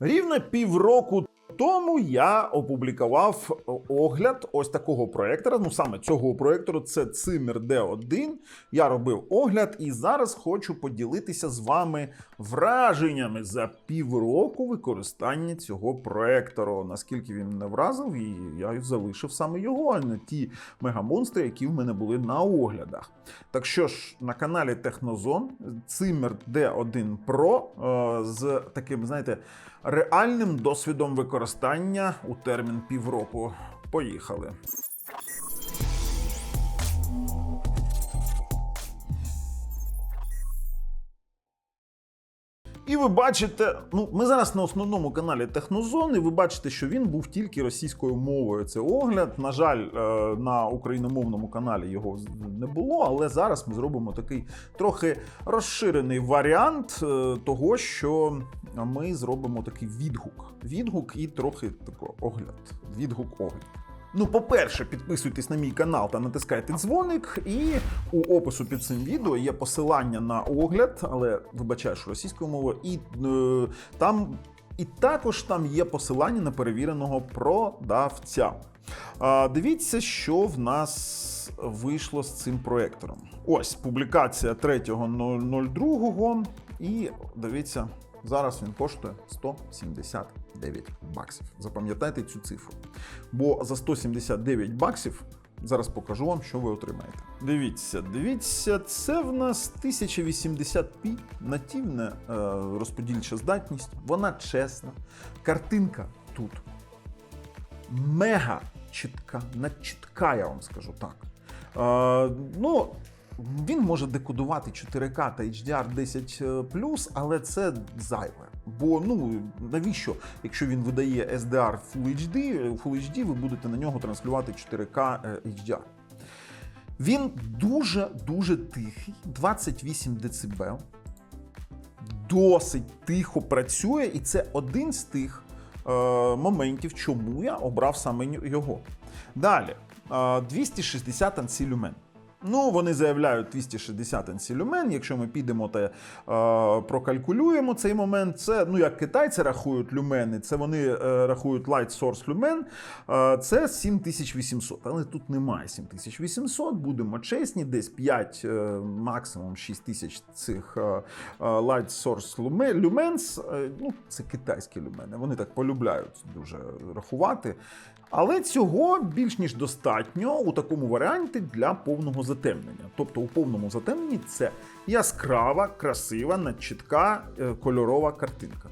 Рівно півроку тому я опублікував огляд ось такого проєктора. Ну саме цього проєктору, це Цимер D1. Я робив огляд і зараз хочу поділитися з вами враженнями за півроку використання цього проєктору. Наскільки він мене вразив, і я залишив саме його, а не ті мегамонстри, які в мене були на оглядах. Так що ж, на каналі Технозон Цимер D1 Pro е, з таким, знаєте, реальним досвідом використання у термін півроку. Поїхали. І ви бачите, ну ми зараз на основному каналі Технозон, і ви бачите, що він був тільки російською мовою. Це огляд. На жаль, е, на україномовному каналі його не було, але зараз ми зробимо такий трохи розширений варіант е, того, що ми зробимо такий відгук. Відгук і трохи тако огляд. Відгук огляд. Ну, по-перше, підписуйтесь на мій канал та натискайте дзвоник. І у опису під цим відео є посилання на огляд, але вибачаю, що російською мовою, і е, там. І також там є посилання на перевіреного продавця. А, дивіться, що в нас вийшло з цим проектором. Ось публікація 3.02. І дивіться, зараз він коштує 179 баксів. Запам'ятайте цю цифру. Бо за 179 баксів зараз покажу вам, що ви отримаєте. Дивіться, дивіться, це в нас 1080p, нативна е, розподільча здатність. Вона чесна. Картинка тут мега чітка, надчітка, я вам скажу так. Е, ну, він може декодувати 4К та HDR 10 але це зайве. Бо ну навіщо, якщо він видає SDR Full HD, Full HD, ви будете на нього транслювати 4К HDR. Він дуже-дуже тихий, 28 дБ. Досить тихо працює, і це один з тих е, моментів, чому я обрав саме його. Далі, е, 260 ансі люмен. Ну, вони заявляють 260 ансілюмен. Якщо ми підемо та е, прокалькулюємо цей момент, це ну як китайці рахують люмени, це вони е, рахують light source люмен, е, це 7800. Але тут немає 7800, будемо чесні, десь 5, е, максимум 6000 цих е, е, light source lumens. Е, ну, це китайські люмени. Вони так полюбляють дуже рахувати. Але цього більш ніж достатньо у такому варіанті для повного затемнення. Тобто у повному затемненні це яскрава, красива, надчітка е, кольорова картинка.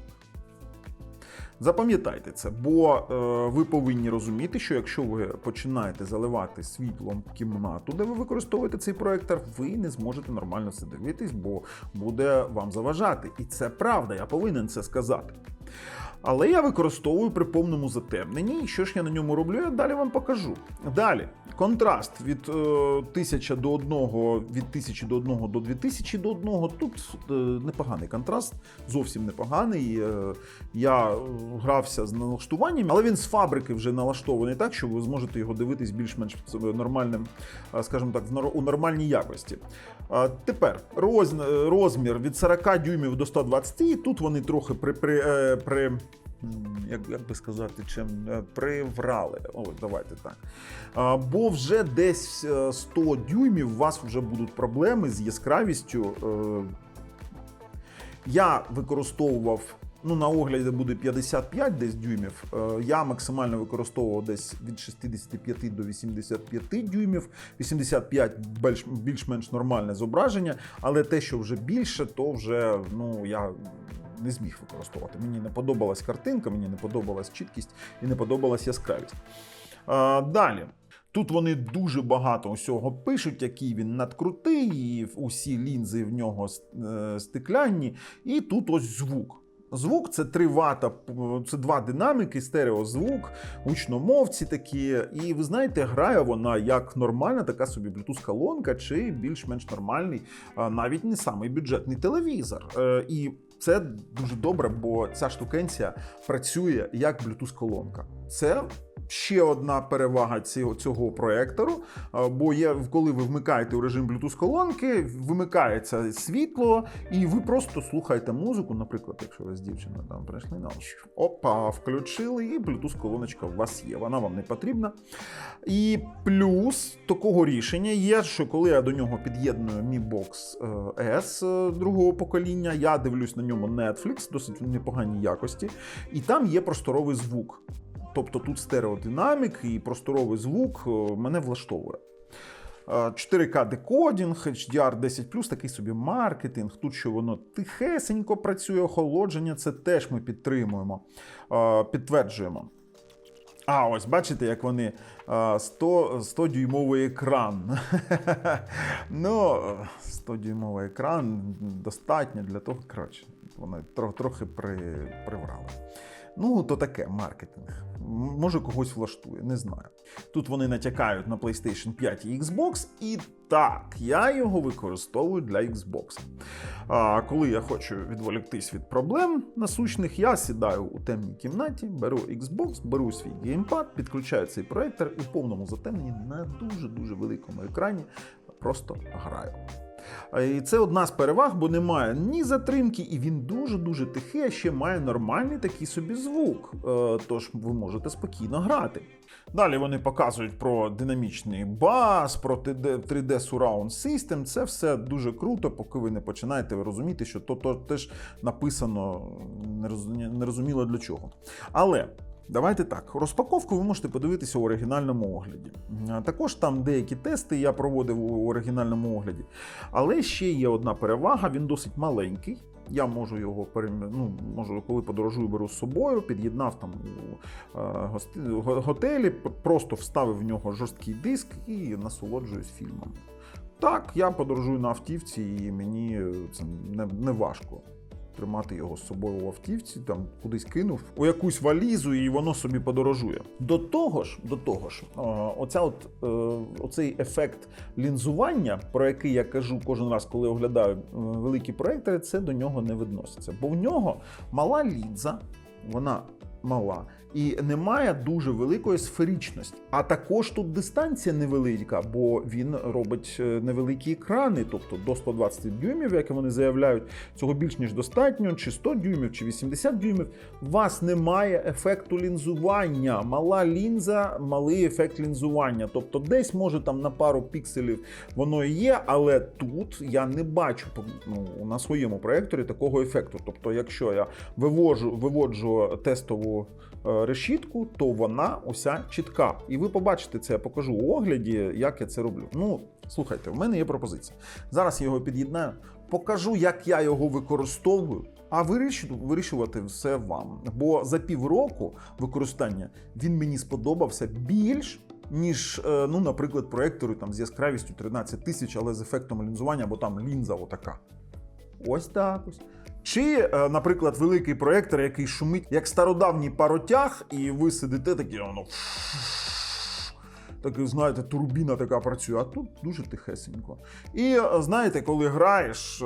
Запам'ятайте це, бо е, ви повинні розуміти, що якщо ви починаєте заливати світлом кімнату, де ви використовуєте цей проектор, ви не зможете нормально це дивитись, бо буде вам заважати. І це правда, я повинен це сказати. Але я використовую при повному затемненні. І що ж я на ньому роблю, я далі вам покажу. Далі, контраст від е, 1000 до 1, від 1000 до 1 до 2000 до 1. Тут е, непоганий контраст, зовсім непоганий. Е, я грався з налаштуванням, але він з фабрики вже налаштований так, що ви зможете його дивитись більш-менш нормальним, е, скажімо так, у нормальній якості. Е, тепер роз, розмір від 40 дюймів до 120, і тут вони трохи при. при, е, при як як би сказати, чим приврали. О, давайте так. А, бо вже десь 100 дюймів у вас вже будуть проблеми з яскравістю. Е, Я використовував. Ну, на огляді буде 55 десь дюймів. Е, Я максимально використовував десь від 65 до 85 дюймів. 85 більш- більш-менш нормальне зображення, але те, що вже більше, то вже ну я не зміг використовувати. Мені не подобалась картинка, мені не подобалась чіткість і не подобалась яскравість. А, далі. Тут вони дуже багато усього пишуть, який він надкрутий, і усі лінзи в нього е, стеклянні. І тут ось звук. Звук це 3 вата, це два динамики, стереозвук, гучномовці такі. І ви знаєте, грає вона як нормальна, така собі Bluetooth-колонка, чи більш-менш нормальний, навіть не самий бюджетний телевізор. Е, І це дуже добре, бо ця штукенція працює як Bluetooth-колонка. Це Ще одна перевага цього, цього проектору, бо є, коли ви вмикаєте у режим Bluetooth колонки, вимикається світло, і ви просто слухаєте музику. Наприклад, якщо ви з дівчиною там прийшли на опа, включили, і Bluetooth колоночка у вас є. Вона вам не потрібна. І плюс такого рішення є, що коли я до нього під'єдную Mi Box е, S е, другого покоління, я дивлюсь на ньому Netflix, досить непоганій якості, і там є просторовий звук. Тобто тут стереодинамік і просторовий звук е, мене влаштовує. Е, 4К декодінг, HDR 10 такий собі маркетинг. Тут що воно тихесенько працює, охолодження, це теж ми підтримуємо, е, підтверджуємо. А, ось бачите, як вони е, 100, 100 дюймовий екран. ну, 100 дюймовий екран достатньо для того. Коротше, вони трохи, трохи при, приврали. Ну, то таке маркетинг. Може, когось влаштує, не знаю. Тут вони натякають на PlayStation 5 і Xbox, і так, я його використовую для Xbox. А коли я хочу відволіктись від проблем насущних, я сідаю у темній кімнаті, беру Xbox, беру свій геймпад, підключаю цей проектор і в повному затемненні на дуже-дуже великому екрані просто граю. А І це одна з переваг, бо немає ні затримки, і він дуже-дуже тихий, а ще має нормальний такий собі звук. Е, Тож ви можете спокійно грати. Далі вони показують про динамічний бас, про 3D Surround System. Це все дуже круто, поки ви не починаєте розуміти, що то теж написано нерозуміло для чого. Але. Давайте так, розпаковку ви можете подивитися у оригінальному огляді. Також там деякі тести я проводив у оригінальному огляді. Але ще є одна перевага: він досить маленький. Я можу його ну, можу, коли подорожую, беру з собою, під'єднав там у е, готелі, просто вставив в нього жорсткий диск і насолоджуюсь фільмом. Так, я подорожую на автівці, і мені е, це не, не важко. Тримати його з собою в автівці, там кудись кинув у якусь валізу, і воно собі подорожує. До того ж, до того ж, е, оця от, е, оцей ефект лінзування, про який я кажу кожен раз, коли оглядаю е, великі проектори, це до нього не відноситься. Бо в нього мала лінза, вона мала, і немає дуже великої сферичності. А також тут дистанція невелика, бо він робить е, невеликі екрани, тобто до 120 дюймів, як вони заявляють, цього більш ніж достатньо, чи 100 дюймів, чи 80 дюймів. У вас немає ефекту лінзування. Мала лінза, малий ефект лінзування. Тобто, десь може там на пару пікселів воно і є, але тут я не бачу ну, на своєму проекторі такого ефекту. Тобто, якщо я вивожу, виводжу тестову е, решітку, то вона уся чітка. І ви побачите це, я покажу у огляді, як я це роблю. Ну, слухайте, в мене є пропозиція. Зараз я його під'єднаю, покажу, як я його використовую. А вирішу- вирішувати все вам. Бо за півроку використання він мені сподобався більш. Ніж, е, ну, наприклад, проектори там з яскравістю 13 тисяч, але з ефектом лінзування, бо там лінза отака. Ось так ось. Чи, е, наприклад, великий проектор, який шумить, як стародавній паротяг, і ви сидите такі, воно. Так, знаєте, турбіна така працює, а тут дуже тихесенько. І е, знаєте, коли граєш, е,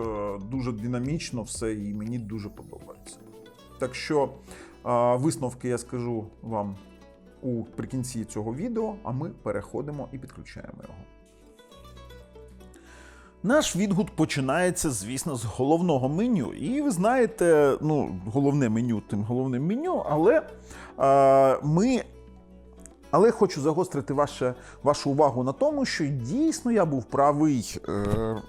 дуже динамічно все, і мені дуже подобається. Так що висновки я скажу вам у прикінці цього відео, а ми переходимо і підключаємо його. Наш відгук починається, звісно, з головного меню. І ви знаєте, ну, головне меню тим головним меню, але е, ми. Але хочу загострити ваше, вашу увагу на тому, що дійсно я був правий. Е,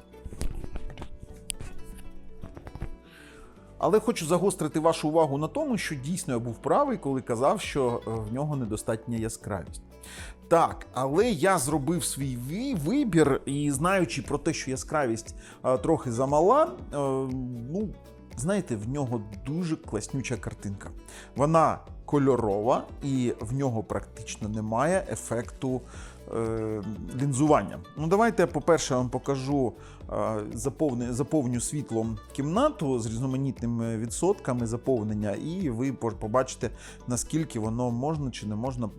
Але хочу загострити вашу увагу на тому, що дійсно я був правий, коли казав, що е, в нього недостатня яскравість. Так, але я зробив свій вибір, і знаючи про те, що яскравість е, трохи замала, е, ну, знаєте, в нього дуже класнюча картинка. Вона кольорова, і в нього практично немає ефекту е, лінзування. Ну, давайте я, по-перше, вам покажу, е, заповни, заповню світлом кімнату з різноманітними відсотками заповнення, і ви побачите, наскільки воно можна чи не можна е,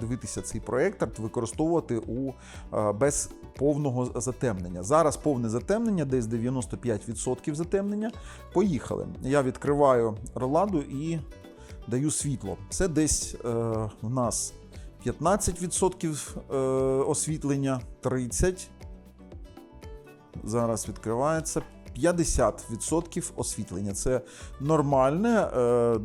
дивитися цей проєктор, використовувати у, е, без повного затемнення. Зараз повне затемнення, десь 95% затемнення. Поїхали. Я відкриваю роладу і даю світло. Це десь е, в нас 15% е, освітлення, 30%. Зараз відкривається 50% освітлення. Це нормальне е,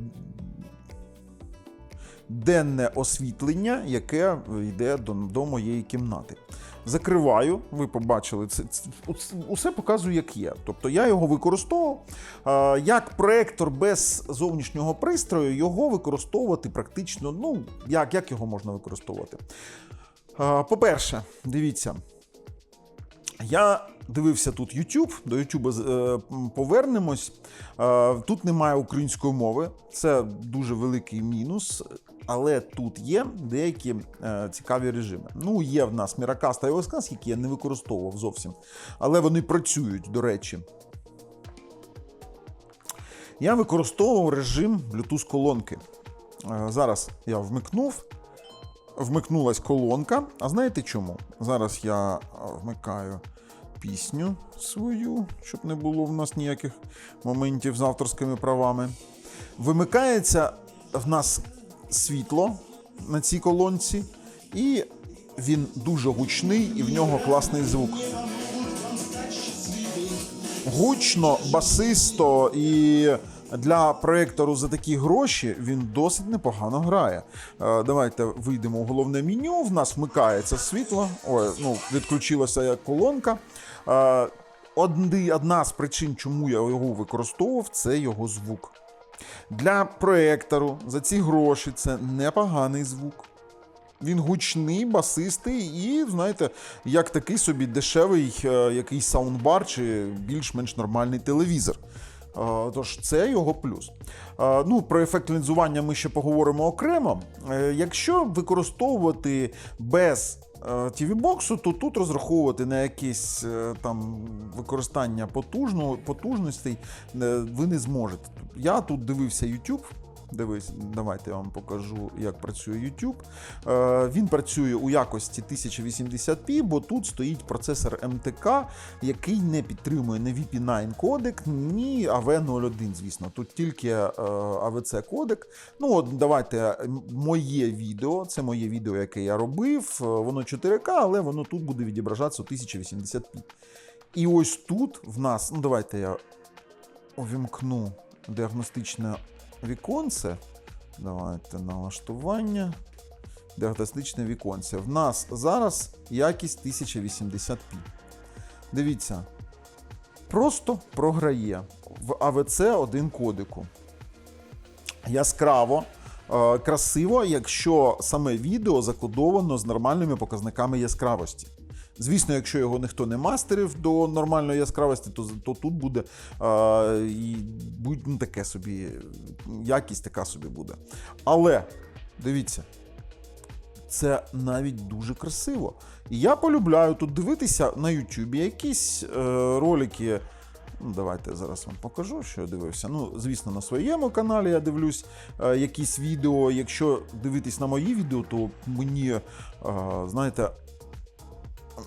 денне освітлення, яке йде до, до моєї кімнати. Закриваю, ви побачили, це, це усе показую, як є. Тобто я його використовував. Як проектор без зовнішнього пристрою, його використовувати практично. Ну, як, як його можна використовувати? По-перше, дивіться. Я дивився тут YouTube, до YouTube е, повернемось. Тут немає української мови, це дуже великий мінус. Але тут є деякі е, цікаві режими. Ну, є в нас Miracast та iOS, які я не використовував зовсім. Але вони працюють, до речі. Я використовував режим Bluetooth колонки. Е, зараз я вмикнув. Вмикнулась колонка. А знаєте чому? Зараз я е, вмикаю пісню свою, щоб не було в нас ніяких моментів з авторськими правами. Вимикається в нас світло на цій колонці, і він дуже гучний, і в нього класний звук. Гучно, басисто і для проєктору за такі гроші він досить непогано грає. Е, Давайте вийдемо у головне меню. В нас вмикається світло. Ой, ну, відключилася як колонка. Е, Одна з причин, чому я його використовував, це його звук. Для проектору за ці гроші це непоганий звук. Він гучний, басистий і, знаєте, як такий собі дешевий е, якийсь саундбар чи більш-менш нормальний телевізор. Е, Тож це його плюс. Е, Ну, про ефект лінзування ми ще поговоримо окремо. Е, Якщо використовувати без TV-боксу, то тут розраховувати на якесь е, там використання потужно, потужностей е, ви не зможете. Я тут дивився YouTube. Дивись, давайте я вам покажу, як працює YouTube. Е, він працює у якості 1080p, бо тут стоїть процесор МТК, який не підтримує ні VP9 кодек, ні AV01, звісно. Тут тільки е, AVC кодек. Ну, от давайте моє відео, це моє відео, яке я робив. е, Воно 4К, але воно тут буде відображатися у 1080p. І ось тут в нас, ну давайте я увімкну діагностичне віконце. Давайте налаштування. Діагностичне віконце. В нас зараз якість 1080p. Дивіться. Просто програє в AVC 1 кодику. Яскраво, е, красиво, якщо саме відео закодовано з нормальними показниками яскравості. Звісно, якщо його ніхто не мастерив до нормальної яскравості, то, то тут буде е, і будь, ну, таке собі, якість така собі буде. Але дивіться, це навіть дуже красиво. І я полюбляю тут дивитися на Ютубі якісь е, ролики. Ну, давайте зараз вам покажу, що я дивився. Ну, звісно, на своєму каналі я дивлюсь е, якісь відео. Якщо дивитись на мої відео, то мені, е, знаєте,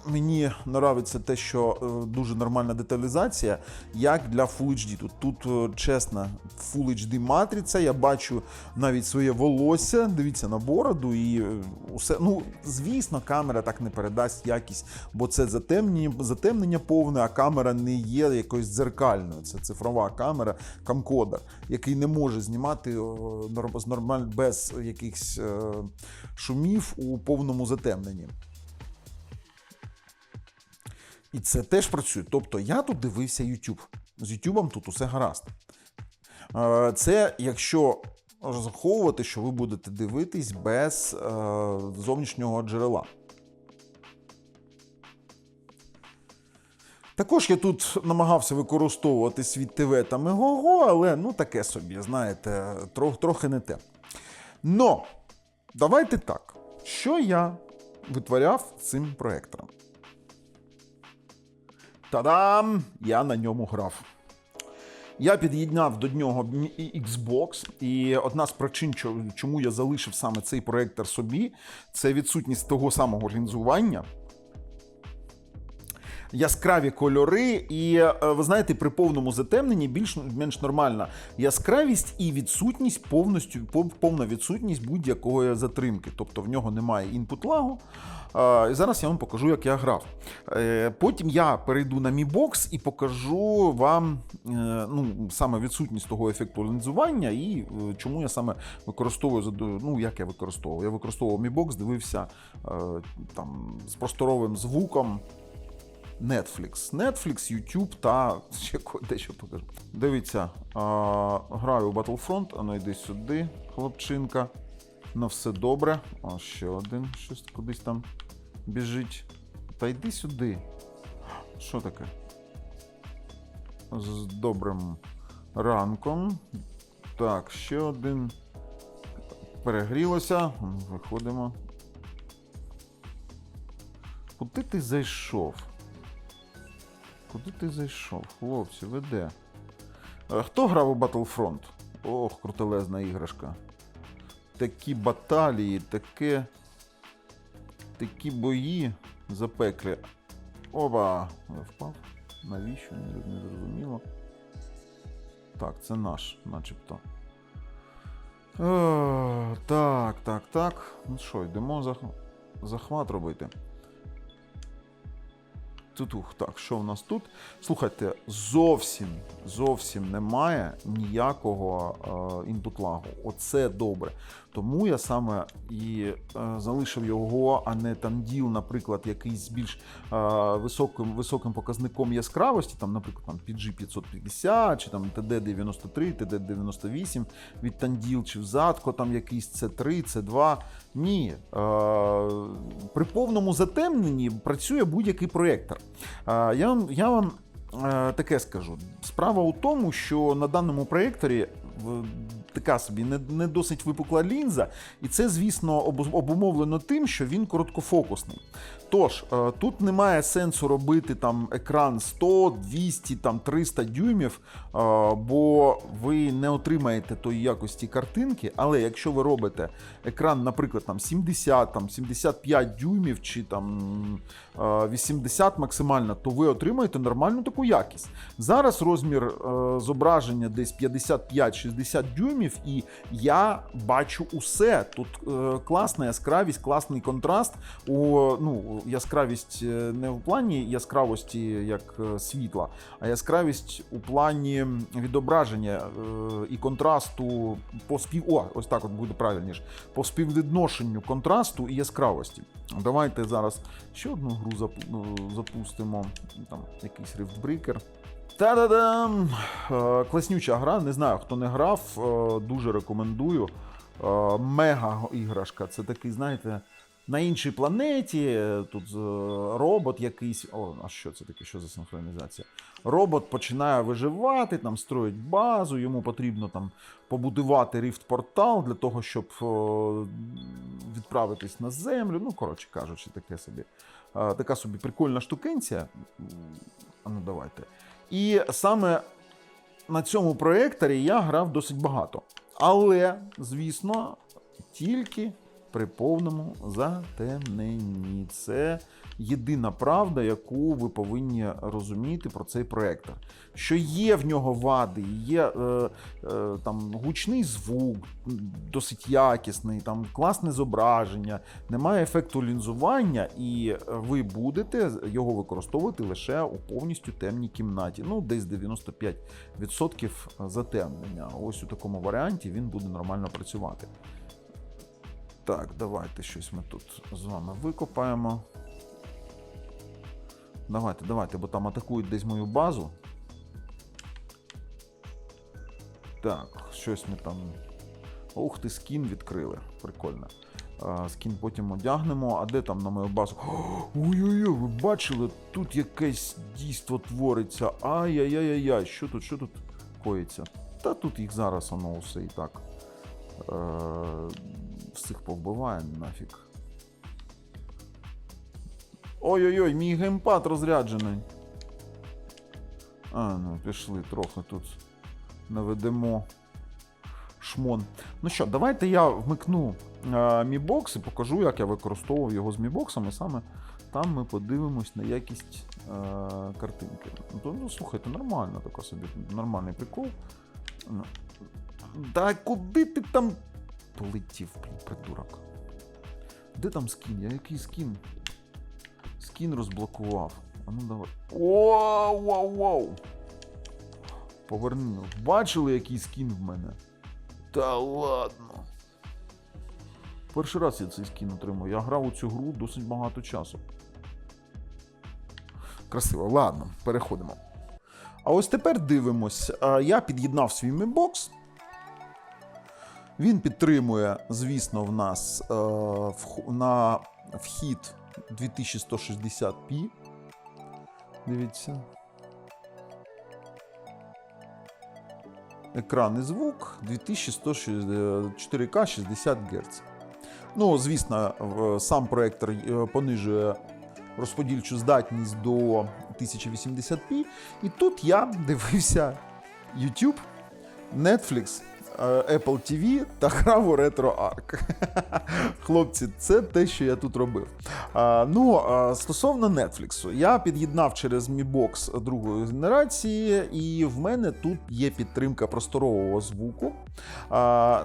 Мені нравиться те, що е, дуже нормальна деталізація, як для Full HD. Тут, тут е, чесна Full HD матриця. Я бачу навіть своє волосся. Дивіться на бороду, і е, усе. Ну, звісно, камера так не передасть якість, бо це затемнення, затемнення повне, а камера не є якоюсь дзеркальною. Це цифрова камера, камкодер, який не може знімати з нормаль без якихось шумів у повному затемненні. І це теж працює. Тобто я тут дивився YouTube. З YouTube тут усе гаразд. Е, Це якщо розраховувати, що ви будете дивитись без е, зовнішнього джерела. Також я тут намагався використовувати світ ТВ та Мегого, але ну таке собі, знаєте, трох, трохи не те. Но давайте так. Що я витворяв цим проектором? Та-дам! Я на ньому грав. Я під'єднав до нього Xbox, і одна з причин, чому я залишив саме цей проектор собі, це відсутність того самого лінзування. Яскраві кольори, і е, ви знаєте, при повному затемненні більш-менш нормальна яскравість і відсутність повністю повна відсутність будь-якої затримки. Тобто в нього немає інпут лагу. І зараз я вам покажу, як я грав. Е, Потім я перейду на Mi Box і покажу вам е, ну, саме відсутність того ефекту лінзування і чому я саме використовую ну як я використовував. Я використовував Mi Box, дивився там з просторовим звуком. Netflix, Netflix, YouTube та ще дещо покажу. Дивіться, а, граю у Battlefront, а ну йди сюди, хлопчинка. Ну все добре. А ще один щось кудись там біжить. Та йди сюди. Що таке? З добрим ранком. Так, ще один. Перегрілося. Виходимо. Куди ти зайшов? Куди ти зайшов? Хлопці, ви де? Е, Хто грав у Battlefront? Ох, крутелезна іграшка. Такі баталії, таке. Такі бої запеклі. Опа! Я впав. Навіщо? Не, зрозуміло. Так, це наш, начебто. Е, так, так, так. Ну що, йдемо зах... захват робити. Тутух, так, що в нас тут? Слухайте, зовсім, зовсім немає ніякого е. Оце добре. Тому я саме і е, залишив його, а не там діл, наприклад, якийсь з більш е, високим, високим показником яскравості, там, наприклад, там PG 550 чи там TD93, TD98 від Tandil чи взадко, там якийсь C3, C2. Ні. Е, при повному затемненні працює будь-який проєктор. Е, я, вам- я вам е, таке скажу. Справа у тому, що на даному проєкторі така собі не, не досить випукла лінза, і це, звісно, обумовлено тим, що він короткофокусний. Тож, е, тут немає сенсу робити там екран 100, 200, там 300 дюймів, е, бо ви не отримаєте тої якості картинки. Але якщо ви робите екран, наприклад, там 70, там 75 дюймів чи там 80 максимально, то ви отримаєте нормальну таку якість. Зараз розмір е, зображення десь 55-60 дюймів, і я бачу усе. Тут е, класна яскравість, класний контраст. У, ну, яскравість е, не в плані яскравості як е, світла, а яскравість у плані відображення е, і контрасту по спів. О, ось так от буде правильніше. По співвідношенню контрасту і яскравості. Давайте зараз ще одну гру ну, запустимо. Там якийсь рифтбрейкер. Та-да-дам! Е, Класнюча гра, не знаю, хто не грав, е, дуже рекомендую. Е, Мега іграшка. Це такий, знаєте, на іншій планеті. е, Тут е, робот якийсь. О, а що це таке? Що за синхронізація? Робот починає виживати, там строїть базу, йому потрібно там побудувати рифт-портал для того, щоб е, відправитись на землю. Ну, коротше кажучи, таке собі. Така собі прикольна штукенція. Ну давайте. І саме на цьому проєкторі я грав досить багато. Але, звісно, тільки при повному затемненні. Це єдина правда, яку ви повинні розуміти про цей проєктор. Що є в нього вади, є е, е, там гучний звук, досить якісний, там класне зображення, немає ефекту лінзування, і ви будете його використовувати лише у повністю темній кімнаті. Ну, десь 95% затемнення. Ось у такому варіанті він буде нормально працювати. Так, давайте щось ми тут з вами викопаємо. Давайте, давайте, бо там атакують десь мою базу. Так, щось ми там. Ух ти, скін відкрили. Прикольно. Скін потім одягнемо. А де там на мою базу? Ой-ой-ой, ви бачили, тут якесь дійство твориться. Ай-яй-яй-яй, що тут, що тут коїться? Та тут їх зараз воно усе і так. Е, всіх повбиває нафіг. Ой-ой-ой, мій геймпад розряджений. А, ну, пішли трохи тут наведемо шмон. Ну що, давайте я вмикну е, Box і покажу, як я використовував його з Box, і саме там ми подивимось на якість е, картинки. Ну, то, ну, слухайте, нормально така собі, нормальний прикол. Та куди ти там полетів, блін, придурок? Де там скін? Я який скін? Скін розблокував. А ну давай. Вау, вау, вау. Поверни. Бачили, який скін в мене? Та ладно. Перший раз я цей скін отримав. Я грав у цю гру досить багато часу. Красиво, ладно, переходимо. А ось тепер дивимось. Я під'єднав свій мебокс. Він підтримує, звісно, в нас е, на вхід 2160p. Дивіться. Екран і звук 2104К 60 Гц. Ну, звісно, сам проектор е, понижує розподільчу здатність до 1080p. І тут я дивився YouTube, Netflix, е, Apple TV та грав у RetroArch. Хлопці, це те, що я тут робив. Ну, стосовно Netflix, я під'єднав через Mi Box другої генерації, і в мене тут є підтримка просторового звуку.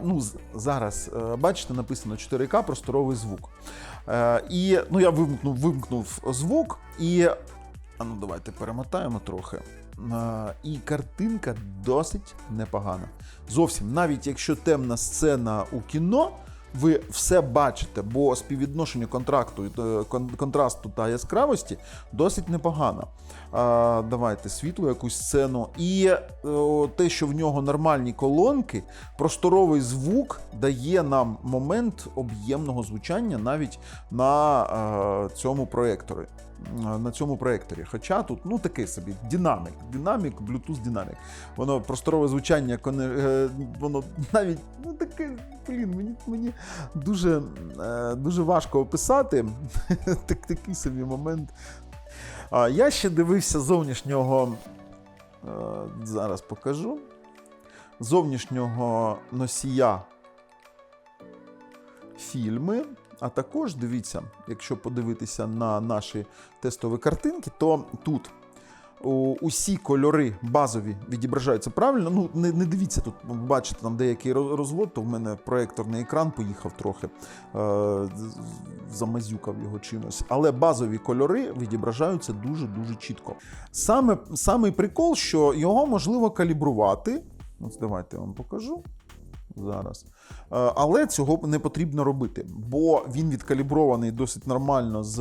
Ну, зараз, е, бачите, написано 4К просторовий звук. Е, і ну, я вимкнув, вимкнув звук, і. А ну давайте перемотаємо трохи. Е, і картинка досить непогана. Зовсім, навіть якщо темна сцена у кіно, ви все бачите, бо співвідношення контракту, е, контрасту та яскравості досить непогано. А, давайте світлу якусь сцену. І е, о, те, що в нього нормальні колонки, просторовий звук дає нам момент об'ємного звучання навіть на е, цьому проекторі. Е, На цьому проекторі. Хоча тут ну такий собі динамік, динамік, Bluetooth динамік. Воно просторове звучання, е, воно навіть ну таке, блін, мені, мені дуже, е, дуже важко описати. Так, такий собі момент. Я ще дивився зовнішнього. Зараз покажу. Зовнішнього носія фільми. А також дивіться, якщо подивитися на наші тестові картинки, то тут усі кольори базові відображаються правильно. Ну, не, не дивіться тут, бачите, там деякий розвод, то в мене проекторний екран поїхав трохи, е, замазюкав його чимось. Але базові кольори відображаються дуже-дуже чітко. Саме самий прикол, що його можливо калібрувати. Ось давайте я вам покажу зараз. Е, Але цього не потрібно робити, бо він відкалібрований досить нормально з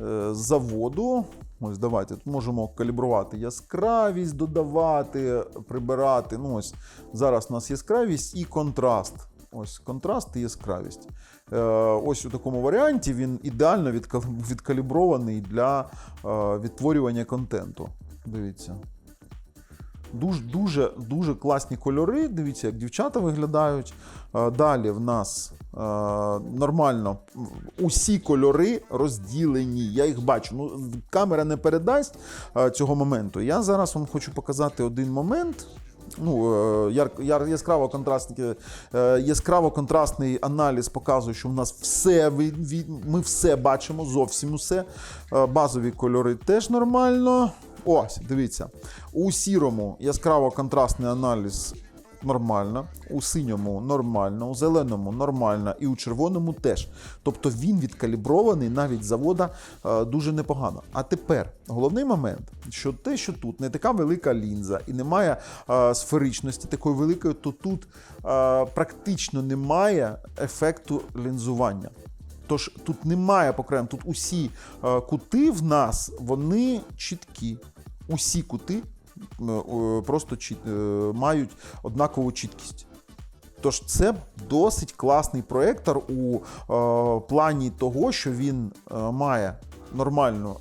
е, заводу. Ось давайте тут можемо калібрувати яскравість, додавати, прибирати. Ну, ось зараз у нас яскравість і контраст. Ось контраст і яскравість. Е, ось у такому варіанті він ідеально відкалібрований для відтворювання контенту. Дивіться. Дуже, дуже, класні кольори. Дивіться, як дівчата виглядають. Е, Далі в нас е, нормально усі кольори розділені. Я їх бачу. Ну, камера не передасть е, цього моменту. Я зараз вам хочу показати один момент. Ну, яр, яр, яскраво контрастний, аналіз показує, що в нас все ми все бачимо, зовсім усе. Базові кольори теж нормально. Ось, дивіться. У сірому яскраво контрастний аналіз нормально, у синьому нормально, у зеленому нормально і у червоному теж. Тобто він відкалібрований навіть завода е, дуже непогано. А тепер головний момент, що те, що тут не така велика лінза і немає е, сферичності такої великої, то тут е, практично немає ефекту лінзування. Тож тут немає покрем, тут усі кути в нас вони чіткі. Усі кути е, просто е, мають однакову чіткість. Тож це досить класний проектор у е, плані того, що він має нормальну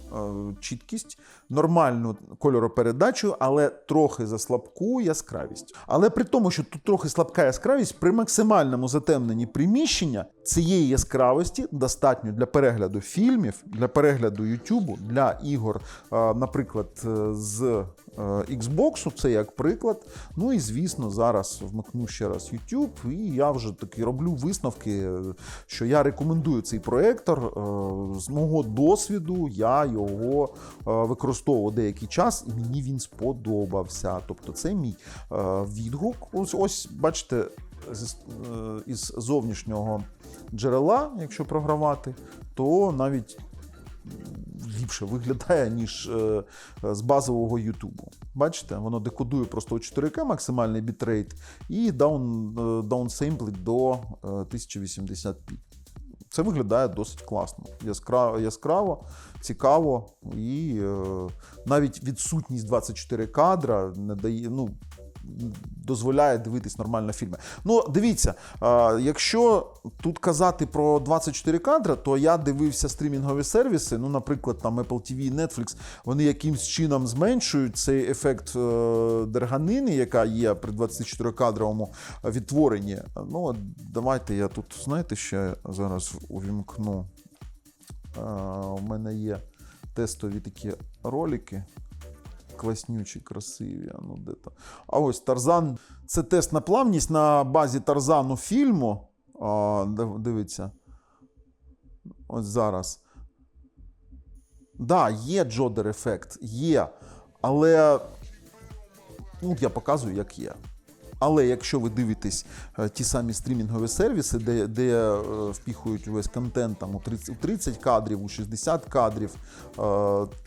чіткість, нормальну кольоропередачу, але трохи за слабку яскравість. Але при тому, що тут трохи слабка яскравість, при максимальному затемненні приміщення цієї яскравості достатньо для перегляду фільмів, для перегляду Ютубу, для ігор, наприклад, е, з Xbox, це як приклад. Ну і звісно, зараз вмикну ще раз YouTube, і я вже таки роблю висновки, е, що я рекомендую цей проектор. Е, З мого досвіду я його е, використовував деякий час, і мені він сподобався. Тобто, це мій е, відгук. Ось, ось бачите, е, із зовнішнього джерела, якщо програвати, то навіть ліпше виглядає, ніж е, з базового Ютубу. Бачите, воно декодує просто у 4К максимальний бітрейт і е, до е, 1080p. Це виглядає досить класно, яскраво, яскраво цікаво, і е, навіть відсутність 24 кадра не дає. Ну, дозволяє дивитись нормально фільми. Ну, дивіться, якщо тут казати про 24 кадра, то я дивився стрімінгові сервіси, ну, наприклад, там Apple TV, Netflix, вони якимсь чином зменшують цей ефект е, дерганини, яка є при 24-кадровому відтворенні. Ну, давайте я тут, знаєте, ще зараз увімкну. Е, У мене є тестові такі ролики класнючі, красиві. Ну, де то. а ось Тарзан. Це тест на плавність на базі Тарзану фільму. А, дивіться. Ось зараз. Да, є джодер ефект, є. Але ну, я показую, як є. Але якщо ви дивитесь е, ті самі стрімінгові сервіси, де, де е, впіхують увесь контент там, у 30, у 30 кадрів, у 60 кадрів, е,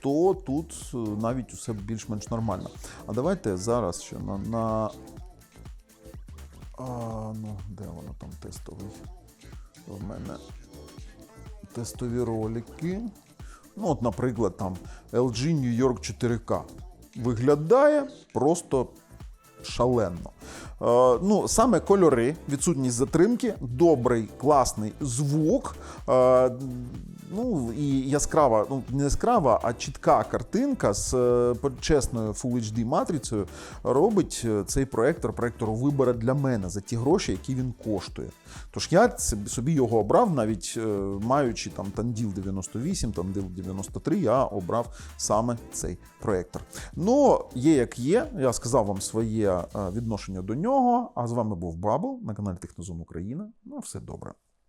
то тут навіть усе більш-менш нормально. А давайте зараз ще на. на а, ну, де воно там тестовий? В мене тестові ролики. Ну, от, наприклад, там LG New York 4K. Виглядає просто шалено. Е, ну, саме кольори, відсутність затримки, добрий, класний звук. Ну і яскрава, ну не яскрава, а чітка картинка з е, чесною Full HD матрицею робить е, цей проектор проектору вибора для мене за ті гроші, які він коштує. Тож я собі- його обрав, навіть е, маючи там Tandil 98, Tandil 93, я обрав саме цей проектор. Ну, є як є. Я сказав вам своє відношення до нього. А з вами був Бабл на каналі Технозон Україна. Ну, все добре.